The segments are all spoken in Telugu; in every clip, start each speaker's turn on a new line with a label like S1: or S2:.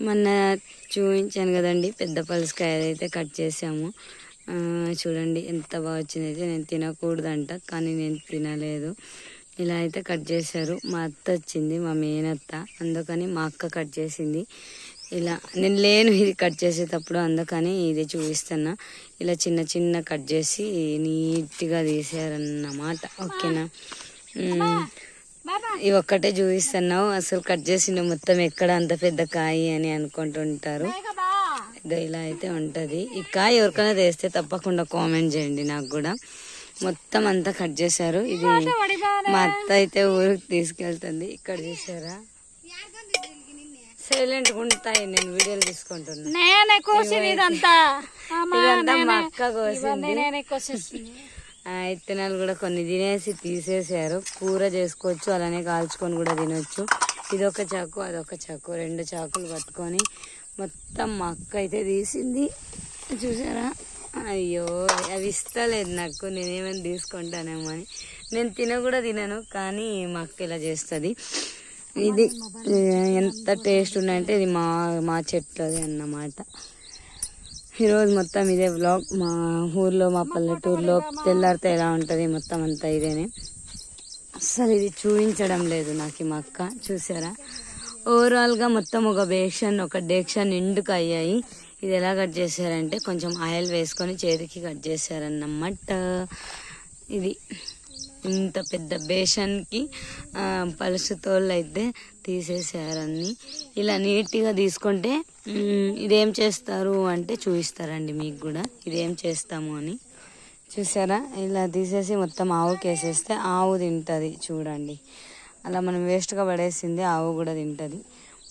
S1: మొన్న చూపించాను కదండి పెద్ద పలుసుకాయ అయితే కట్ చేసాము. చూడండి ఎంత బాగా వచ్చింది అయితే నేను తినకూడదంట కానీ నేను తినలేదు. ఇలా అయితే కట్ చేశారు. మా అత్త వచ్చింది మా మేనత్త. అందుకని మా అక్క కట్ చేసింది. ఇలా నేను లేను ఇది కట్ చేసేటప్పుడు అందుకని ఇది చూపిస్తున్నా. ఇలా చిన్న చిన్న కట్ చేసి నీట్గా తీసారన్నమాట. ఓకేనా. ఇవి ఒక్కటే చూపిస్తున్నావు. అసలు కట్ చేసిన మొత్తం ఎక్కడ అంత పెద్ద కాయ అని అనుకుంటుంటారు. ఇదో ఇలా అయితే ఉంటది. ఈ కాయ ఎవరికైనా తెస్తే తప్పకుండా కామెంట్ చేయండి నాకు కూడా. మొత్తం అంతా కట్ చేశారు. ఇది మా అత్త అయితే ఊరికి తీసుకెళ్తుంది. ఇక్కడ చూసారా సైలెంట్ ఉంటాయి. నేను వీడియోలు తీసుకుంటున్నా.
S2: ఇదంతా.
S1: మా అక్క కోసింది. విత్తనాలు ఇత్తనాలు కూడా కొన్ని తినేసి తీసేసారు. కూర చేసుకోవచ్చు అలానే కాల్చుకొని కూడా తినొచ్చు. ఇదొక చాకు అదొక చాకు. రెండు చాకులు పట్టుకొని మొత్తం మా అక్క అయితే తీసింది. చూసారా? అయ్యో అవి ఇస్తలేదు నాకు. నేనేమైనా తీసుకుంటానేమో అని. నేను తిన కూడా తినను కానీ మా అక్క ఇలా చేస్తుంది. ఇది ఎంత టేస్ట్ ఉన్నాయంటే ఇది మా మా చెట్లది అన్నమాట. ఈరోజు మొత్తం ఇదే బ్లాగ్ మా ఊర్లో మా పల్లెటూరులో తెల్లారితే ఎలా ఉంటుంది మొత్తం అంతా ఇదేనే. అస్సలు ఇది చూపించడం లేదు నాకు ఈ మా అక్క చూసారా? ఓవరాల్గా మొత్తం ఒక బేక్షన్ ఒక డేక్షన్ నిండుకు అయ్యాయి. ఇది ఎలా కట్ చేశారంటే కొంచెం ఆయిల్ వేసుకొని చేతికి కట్ చేశారన్నమాట. ఇది ఇంత పెద్ద బేషన్కి పలుసు తోళ్ళు అయితే తీసేసారన్ని ఇలా నీట్గా తీసుకుంటే ఇదేం చేస్తారు అంటే చూపిస్తారండి మీకు కూడా. ఇదేం చేస్తాము అని. చూసారా? ఇలా తీసేసి మొత్తం ఆవుకి వేసేస్తే ఆవు తింటుంది చూడండి. అలా మనం వేస్ట్గా పడేసింది ఆవు కూడా తింటుంది.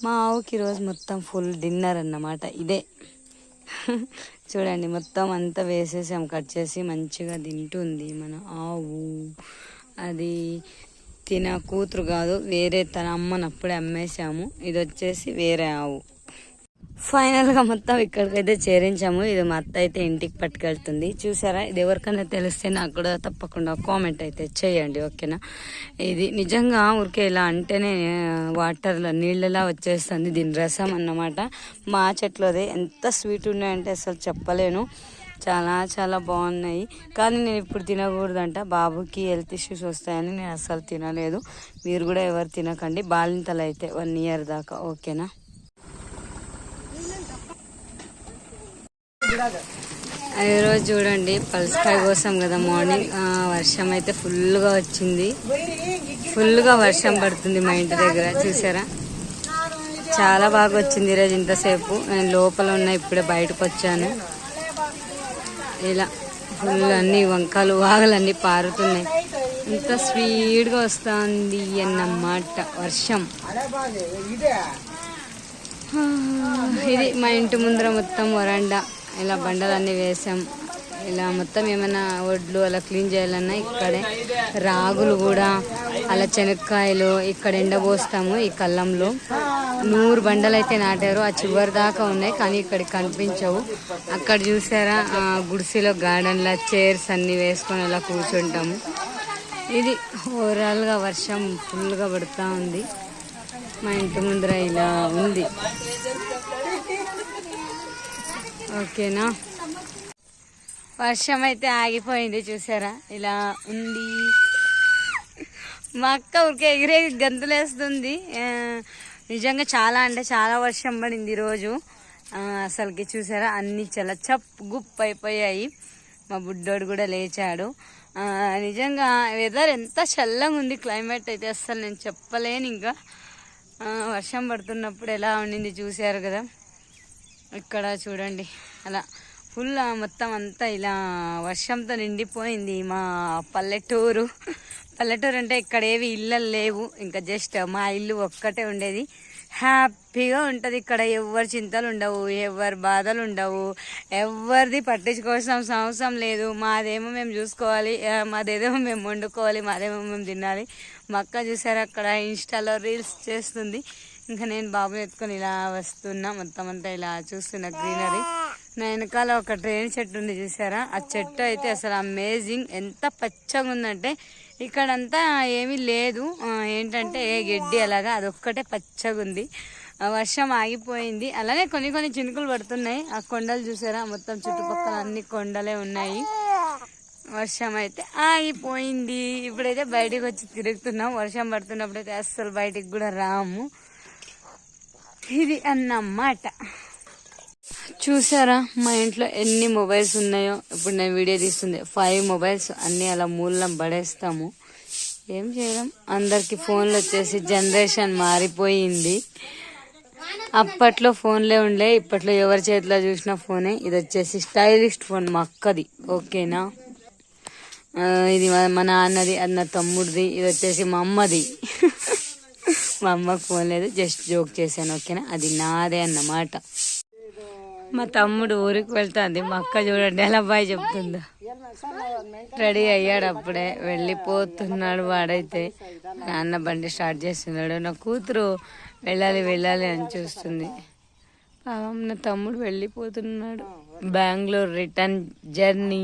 S1: మా ఆవుకి ఈరోజు మొత్తం ఫుల్ డిన్నర్ అన్నమాట ఇదే. చూడండి మొత్తం అంతా వేసేసాం. కట్ చేసి మంచిగా తింటుంది మన ఆవు. అది తిన కూతురు కాదు వేరే తన అమ్మని అప్పుడే అమ్మేశాము. ఇది వచ్చేసి వేరే ఆవు. ఫైనల్గా మొత్తం ఇక్కడికైతే చేరించాము. ఇది మా అత్త అయితే ఇంటికి పట్టుకెళ్తుంది. చూసారా? ఇది ఎవరికైనా తెలిస్తే నాకు కూడా తప్పకుండా కామెంట్ అయితే చేయండి ఓకేనా? ఇది నిజంగా ఊరికే ఇలా అంటేనే వాటర్లో నీళ్ళలా వచ్చేస్తుంది దీని రసం అన్నమాట. మా చెట్లోదే ఎంత స్వీట్ ఉన్నాయంటే అసలు చెప్పలేను. చాలా చాలా బాగున్నాయి. కానీ నేను ఇప్పుడు తినకూడదంట. బాబుకి హెల్త్ ఇష్యూస్ వస్తాయని నేను అసలు తినలేదు. మీరు కూడా ఎవరు తినకండి. బాలింతలు అయితే వన్ ఇయర్ దాకా ఓకేనా? ఈరోజు చూడండి పల్స్కాయ కోసం కదా మార్నింగ్. వర్షం అయితే ఫుల్గా వచ్చింది. ఫుల్గా వర్షం పడుతుంది మా ఇంటి దగ్గర చూసారా? చాలా బాగా వచ్చింది ఈరోజు ఇంతసేపు. నేను లోపల ఉన్న ఇప్పుడే బయటకు వచ్చాను. ఇలా ఫుల్ అన్ని వంకాలు వాగలన్నీ పారుతున్నాయి. ఇంత స్పీడ్గా వస్తుంది అన్నమాట వర్షం. ఇది మా ఇంటి ముందర మొత్తం వరండా. ఇలా బండలన్నీ వేసాం. ఇలా మొత్తం ఏమైనా ఒడ్లు అలా క్లీన్ చేయాలన్నా ఇక్కడే రాగులు కూడా అలా చెనక్కాయలు ఇక్కడ ఎండబోస్తాము ఈ కళ్ళంలో. నూరు బండలు అయితే నాటారు. ఆ చివరి దాకా ఉన్నాయి కానీ ఇక్కడ కనిపించవు. అక్కడ చూసారా? ఆ గుడిసెలో గార్డెన్లో చైర్స్ అన్ని వేసుకొని అలా కూర్చుంటాము. ఇది ఓవరాల్గా వర్షం ఫుల్గా పడుతూ ఉంది. మా ఇంటి ముందర ఇలా ఉంది. ఓకేనా? వర్షం అయితే ఆగిపోయింది చూసారా? ఇలా ఉంది. మా అక్క ఊరికే ఎగిరే గంతులేస్తుంది. నిజంగా చాలా అంటే చాలా వర్షం పడింది ఈరోజు అసలుకి చూసారా? అన్ని చాలా చప్ గుప్ అయిపోయాయి. మా బుడ్డోడు కూడా లేచాడు. నిజంగా వెదర్ ఎంత చల్లగా ఉంది క్లైమేట్ అయితే అస్సలు నేను చెప్పలేను ఇంకా. వర్షం పడుతున్నప్పుడు ఎలా ఉండింది చూసారు కదా? ఇక్కడ చూడండి. అలా ఫుల్ మొత్తం అంతా ఇలా వర్షంతో నిండిపోయింది మా పల్లెటూరు. పల్లెటూరు అంటే ఇక్కడ ఏవి ఇళ్ళలు లేవు. ఇంకా జస్ట్ మా ఇల్లు ఒక్కటే ఉండేది. హ్యాపీగా ఉంటుంది ఇక్కడ. ఎవరి చింతలు ఉండవు ఎవరి బాధలు ఉండవు. ఎవరిది పట్టించుకోవాల్సిన అవసరం లేదు. మాదేమో మేము చూసుకోవాలి మాదేదేమో మేము వండుకోవాలి మాదేమో మేము తినాలి. మా అక్క చూసారు అక్కడ ఇన్స్టాలో రీల్స్ చేస్తుంది. ఇంకా నేను బాబుని ఎత్తుకొని ఇలా వస్తున్నా. మొత్తం అంతా ఇలా చూస్తున్నా గ్రీనరీ. నా వెనకాల ఒక ట్రైన్ చెట్టు ఉంది చూసారా? ఆ చెట్టు అయితే అసలు అమేజింగ్. ఎంత పచ్చగా ఉందంటే ఇక్కడంతా ఏమీ లేదు. ఏంటంటే ఏ గడ్డి అలాగా అదొక్కటే పచ్చగా ఉంది. వర్షం ఆగిపోయింది. అలానే కొన్ని కొన్ని చినుకులు పడుతున్నాయి. ఆ కొండలు చూసారా? మొత్తం చుట్టుపక్కల అన్ని కొండలే ఉన్నాయి. వర్షం అయితే ఆగిపోయింది. ఇప్పుడైతే బయటకు వచ్చి తిరుగుతున్నాం. వర్షం పడుతున్నప్పుడు అయితే అస్సలు బయటికి కూడా రాము. ఇది అన్నమాట. చూసారా? మా ఇంట్లో ఎన్ని మొబైల్స్ ఉన్నాయో? ఇప్పుడు నేను వీడియో తీస్తుంది. ఫైవ్ మొబైల్స్ అన్ని అలా మూలం పడేస్తాము. ఏం చేయడం అందరికి ఫోన్లు వచ్చేసి జనరేషన్ మారిపోయింది. అప్పట్లో ఫోన్లే ఉండే ఇప్పట్లో ఎవరి చేతిలో చూసినా ఫోనే. ఇది వచ్చేసి స్టైలిష్ ఫోన్ మా అక్కది. ఓకేనా? ఇది మా మా నాన్నది అది నా తమ్ముడిది. ఇది వచ్చేసి మా అమ్మది. మా అమ్మకు ఫోన్ లేదు. జస్ట్ జోక్ చేశాను. ఓకేనా? అది నాదే అన్నమాట. మా తమ్ముడు ఊరికి వెళ్తాంది. మా అక్క చూడండి ఎలా బాయ్ చెప్తుందా. రెడీ అయ్యాడు అప్పుడే. వెళ్ళిపోతున్నాడు వాడైతే. నాన్న బండి స్టార్ట్ చేస్తున్నాడు. నా కూతురు వెళ్ళాలి వెళ్ళాలి అని చూస్తుంది. పాపం నా తమ్ముడు వెళ్ళిపోతున్నాడు. Bengaluru return journey.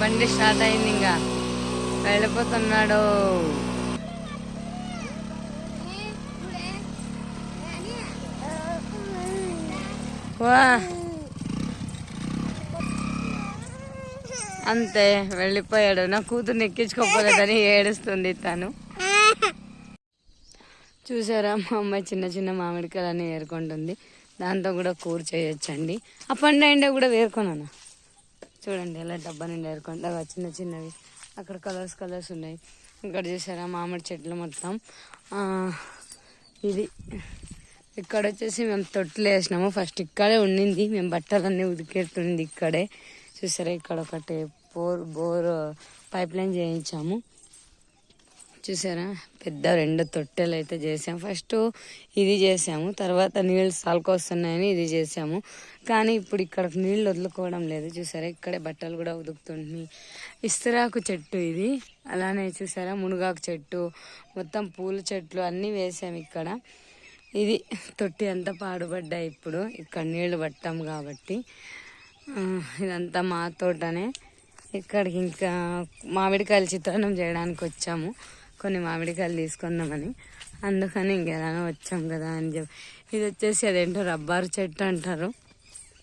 S1: బండి స్టార్ట్ అయింది ఇంకా. వెళ్ళిపోతున్నాడు. అంతే వెళ్ళిపోయాడు. నా కూతుర్ని ఎక్కించుకోపోలేదని ఏడుస్తుంది తను. చూసారా మా అమ్మాయి చిన్న చిన్న మామిడికాయలని ఏరుకుంటుంది. దాంతో కూడా కూర చేయొచ్చండి. ఆ పండు ఎండ కూడా వేరుకున్నాను చూడండి ఎలా డబ్బా నిండా ఏరుకుంటా చిన్న చిన్నవి. అక్కడ కలర్స్ కలర్స్ ఉన్నాయి. ఇక్కడ చూసారా మామిడి చెట్లు మొత్తం. ఇది. ఇక్కడ వచ్చేసి మేము తొట్టులు వేసినాము. ఫస్ట్ ఇక్కడే ఉండింది. మేము బట్టలన్నీ ఉదికేస్తుంది ఇక్కడే. చూసారా? ఇక్కడ ఒకటి బోర్ బోర్ పైప్ లైన్ చేయించాము. చూసారా? పెద్ద రెండు తొట్టెలు అయితే చేసాము. ఫస్ట్ ఇది చేసాము. తర్వాత నీళ్ళు సాల్కొస్తున్నాయని ఇది చేసాము. కానీ ఇప్పుడు ఇక్కడ నీళ్ళు వదులుకోవడం లేదు. చూసారా? ఇక్కడే బట్టలు కూడా ఉదుకుతుంది. ఇస్తరాకు చెట్టు ఇది. అలానే చూసారా? మునగాకు చెట్టు. మొత్తం పూల చెట్లు అన్నీ వేసాము ఇక్కడ. ఇది తొట్టి అంతా పాడుపడ్డా ఇప్పుడు. ఇక్కడ నీళ్ళు పట్టాం కాబట్టి. ఇదంతా మా తోటనే. ఇక్కడికి ఇంకా మామిడికాయలు చిత్రాన్నం చేయడానికి వచ్చాము. కొన్ని మామిడికాయలు తీసుకుందామని. అందుకని ఇంకెలానో వచ్చాం కదా అని చెప్పి. ఇది వచ్చేసి అదేంటో రబ్బారు చెట్టు అంటారు.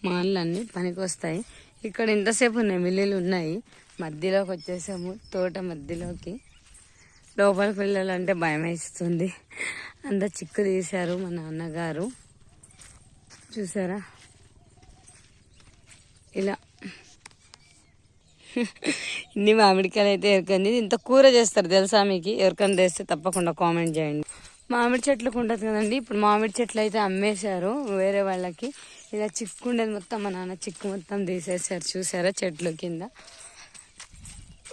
S1: మాన్లన్నీ పనికి వస్తాయి ఇక్కడ ఇంతసేపు నెమిలీలు ఉన్నాయి. మధ్యలోకి వచ్చేసాము తోట మధ్యలోకి. లోపల పిల్లలు అంటే భయం వేస్తుంది అంత చిక్కు తీశారు మా నాన్నగారు. చూసారా? ఇలా. ఇన్ని మామిడికాయలు అయితే ఎరకండి. ఇంత కూర చేస్తారు తెలుసా మీకు? ఎవరికైనా తెస్తే తప్పకుండా కామెంట్ చేయండి. మామిడి చెట్లకు ఉంటుంది కదండి. ఇప్పుడు మామిడి చెట్లు అయితే అమ్మేశారు వేరే వాళ్ళకి. ఇలా చిక్కు ఉండేది మొత్తం మా నాన్న చిక్కు మొత్తం తీసేసారు చూసారా చెట్లు కింద?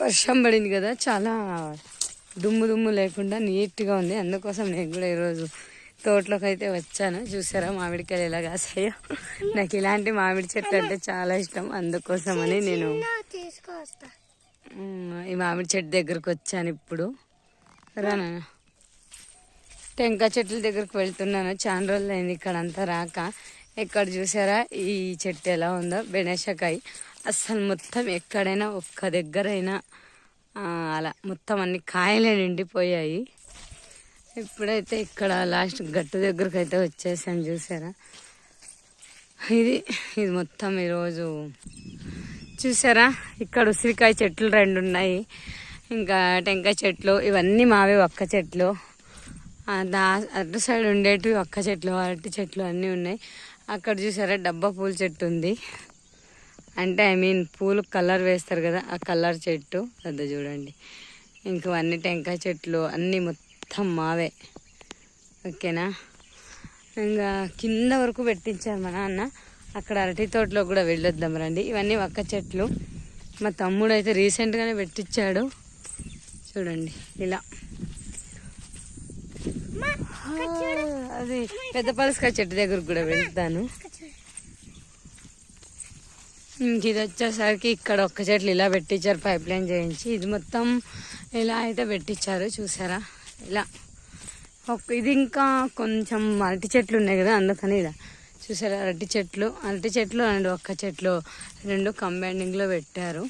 S1: వర్షం పడింది కదా చాలా దుమ్ము దుమ్ము లేకుండా నీట్గా ఉంది. అందుకోసం నేను కూడా ఈరోజు తోటలోకి అయితే వచ్చాను. చూసారా మామిడికాయలు ఎలా కాసాయో? నాకు ఇలాంటి మామిడి చెట్లు అంటే చాలా ఇష్టం. అందుకోసమని నేను
S2: తీసుకొస్తా.
S1: ఉమ్, ఈ మామిడి చెట్టు దగ్గరకు వచ్చాను ఇప్పుడు. రానా టెంకాయ చెట్ల దగ్గరకు వెళ్తున్నాను. చాలా రోజులు అయింది ఇక్కడ అంతా రాక. ఇక్కడ చూసారా? ఈ చెట్టు ఎలా ఉందో? బెనెషకాయ అసలు మొత్తం ఎక్కడైనా ఒక్క దగ్గరైనా అలా మొత్తం అన్ని కాయలే నిండిపోయాయి. ఇప్పుడైతే ఇక్కడ లాస్ట్ గట్టు దగ్గరకు అయితే వచ్చేసాను చూసారా? ఇది ఇది మొత్తం ఈరోజు చూసారా? ఇక్కడ ఉసిరికాయ చెట్లు రెండు ఉన్నాయి ఇంకా టెంకాయ చెట్లు ఇవన్నీ మావే ఒక్క చెట్లు. దా అటు సైడ్ ఉండేటివి ఒక్క చెట్లు అరటి చెట్లు అన్నీ ఉన్నాయి. అక్కడ చూసారా డబ్బా పూల చెట్టు ఉంది. అంటే ఐ మీన్ పూలు కలర్ వేస్తారు కదా ఆ కలర్ చెట్టు. అది చూడండి. ఇంక అన్ని టెంకాయ చెట్లు అన్నీ మొత్తం మావే. ఓకేనా? ఇంకా కింద వరకు పెట్టించారు మా నాన్న. అక్కడ అరటి తోటలో కూడా వెళ్ళొద్దాం రండి. ఇవన్నీ ఒక్క చెట్లు. మా తమ్ముడు అయితే రీసెంట్గానే పెట్టించాడు చూడండి ఇలా. అది పెద్ద పలసకాయ చెట్టు దగ్గరకు కూడా వెళ్తాను. ఇది వచ్చేసరికి ఇక్కడ ఒక్క చెట్లు ఇలా పెట్టించారు పైప్ లైన్ చేయించి. ఇది మొత్తం ఇలా అయితే పెట్టించారు చూసారా? ఇలా. ఒక ఇది ఇంకా కొంచెం అరటి చెట్లు ఉన్నాయి కదా అందుకని ఇలా. చూసారా? అరటి చెట్లు అరటి చెట్లు అండ్ ఒక్క చెట్లు రెండు కంబైండింగ్లో పెట్టారు.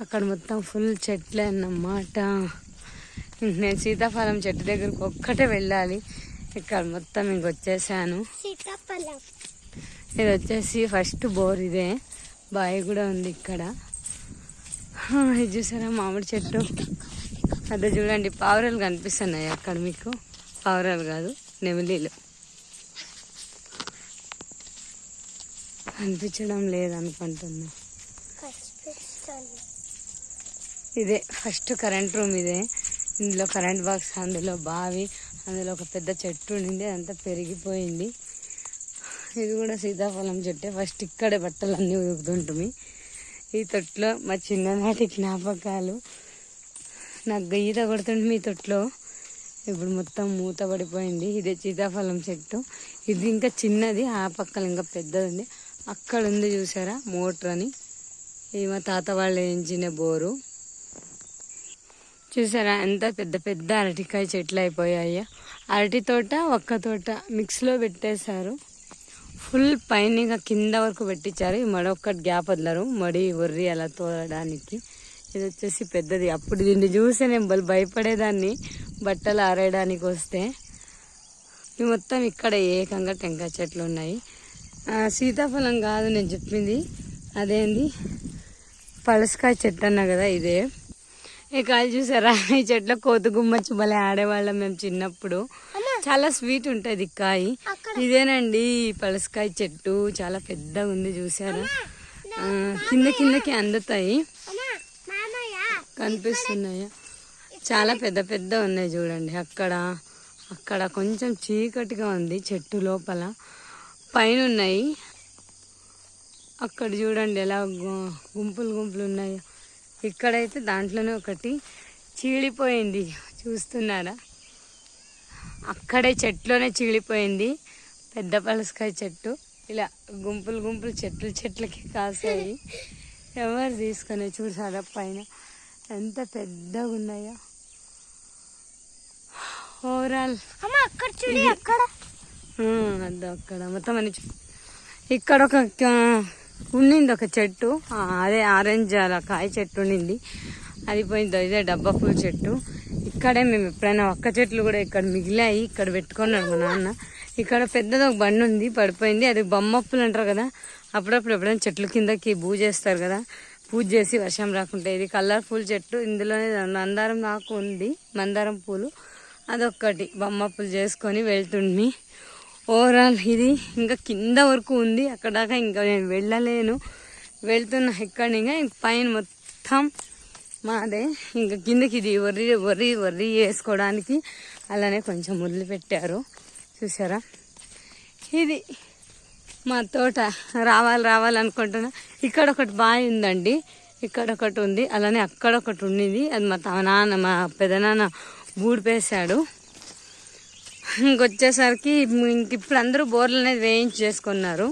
S1: అక్కడ మొత్తం ఫుల్ చెట్లే అన్నమాట. నేను సీతాఫలం చెట్టు దగ్గరకు ఒక్కటే వెళ్ళాలి. ఇక్కడ మొత్తం ఇంక వచ్చేసాను
S2: సీతాఫలం.
S1: ఇది వచ్చేసి ఫస్ట్ బోర్ ఇదే. బావి కూడా ఉంది ఇక్కడ. ఇది చూసారా? మామిడి చెట్టు. అదే చూడండి పావురాలు కనిపిస్తున్నాయి అక్కడ మీకు. పావురాలు కాదు నెమిలీలు. కనిపించడం లేదనుకుంటున్నా ఇదే ఫస్ట్ కరెంట్ రూమ్ ఇదే. ఇందులో కరెంట్ బాక్స్ అందులో బావి అందులో ఒక పెద్ద చెట్టు ఉండింది అదంతా పెరిగిపోయింది. ఇది కూడా సీతాఫలం చెట్టే. ఫస్ట్ ఇక్కడే బట్టలు అన్నీ ఉదుకుతుంటుంది ఈ తొట్లో మా చిన్ననాటి జ్ఞాపకాలు. నాకు ఈత కొడుతుంటే మీ తొట్లో. ఇప్పుడు మొత్తం మూత పడిపోయింది. ఇదే సీతాఫలం చెట్టు. ఇది ఇంకా చిన్నది ఆ పక్కన ఇంకా పెద్దది ఉంది అక్కడ ఉంది చూసారా? మోటర్ అని. ఇది మా తాత వాళ్ళు వేయించిన బోరు. చూసారా? ఎంత పెద్ద పెద్ద అరటికాయ చెట్లు అయిపోయాయి. అరటి తోట ఒక్క తోట మిక్స్లో పెట్టేశారు. ఫుల్ పైన ఇంకా కింద వరకు పెట్టించారు. ఈ మడి ఒక్కటి గ్యాప్ వదలరు. మడి ఒర్రి అలా తోలడానికి. ఇది వచ్చేసి పెద్దది. అప్పుడు దీన్ని చూసి నేను బలి భయపడేదాన్ని. బట్టలు ఆరేయడానికి వస్తే ఇవి మొత్తం ఇక్కడ ఏకంగా టెంకాయ చెట్లు ఉన్నాయి. సీతాఫలం కాదు నేను చెప్పింది. అదేంది? పలసకాయ చెట్టు అన్నా కదా ఇదే. ఈ కాయలు చూసారా? ఈ చెట్ల కోతి గుమ్మచ్చి భలే ఆడేవాళ్ళం మేము చిన్నప్పుడు. చాలా స్వీట్ ఉంటుంది కాయ. ఇదేనండి పలసకాయ చెట్టు. చాలా పెద్దగా ఉంది చూసారా కింద కిందకి అందుతాయి. కనిపిస్తున్నాయా? చాలా పెద్ద పెద్ద ఉన్నాయి చూడండి అక్కడ. అక్కడ కొంచెం చీకటిగా ఉంది చెట్టు లోపల. పైన ఉన్నాయి అక్కడ చూడండి ఎలా గుంపులు గుంపులు ఉన్నాయో. ఇక్కడైతే దాంట్లోనే ఒకటి చీలిపోయింది. చూస్తున్నారా? అక్కడే చెట్లోనే చీలిపోయింది పెద్ద పలసకాయ చెట్టు. ఇలా గుంపులు గుంపులు చెట్లు చెట్లకి కాసాయి. ఎవరు తీసుకొని చూసారా పైన. ఎంత పెద్దగా ఉన్నాయో. ఓవరాల్.
S2: అక్కడ చూడు అక్కడ.
S1: అక్కడ. మొత్తం అని ఇక్కడ ఒక ఉండింది ఒక చెట్టు. అదే ఆరెంజ్ అలా కాయ చెట్టు ఉండింది అది పోయింది ఇదే డబ్బా పూల చెట్టు. ఇక్కడే మేము ఎప్పుడైనా ఒక్క చెట్లు కూడా ఇక్కడ మిగిలాయి ఇక్కడ పెట్టుకున్నాడు మా నాన్న. ఇక్కడ పెద్దది ఒక బండి ఉంది పడిపోయింది. అది బొమ్మప్పులు అంటారు కదా అప్పుడప్పుడు ఎప్పుడైనా చెట్ల కిందకి పూజ చేస్తారు కదా పూజ చేసి వర్షం రాకుంటే. ఇది కలర్ఫుల్ చెట్టు ఇందులోనే మందారం నాకు ఉంది మందారం పూలు. అదొక్కటి బొమ్మప్పులు చేసుకొని వెళ్తుంది ఓవరాల్ ఇది ఇంకా కింద వరకు ఉంది అక్కడ దాకా ఇంకా నేను వెళ్ళలేను. వెళ్తున్నా ఇక్కడ ఇంకా పైన మొత్తం మాదే. ఇంకా కిందకి ఇది వర్రి వరి వర్రి వేసుకోవడానికి అలానే కొంచెం ముళ్ళు పెట్టారు. చూసారా? ఇది మా తోట. రావాలి రావాలనుకుంటున్నా ఇక్కడ ఒకటి బావి ఉందండి. ఇక్కడ ఒకటి ఉంది. అలానే అక్కడ ఒకటి ఉండింది అది మా తమ నాన్న మా పెదనాన్న బూడిపేశాడు ఇంకొచ్చేసరికి ఇంక ఇప్పుడు అందరూ బోర్లు అనేది వేయించి చేసుకున్నారు.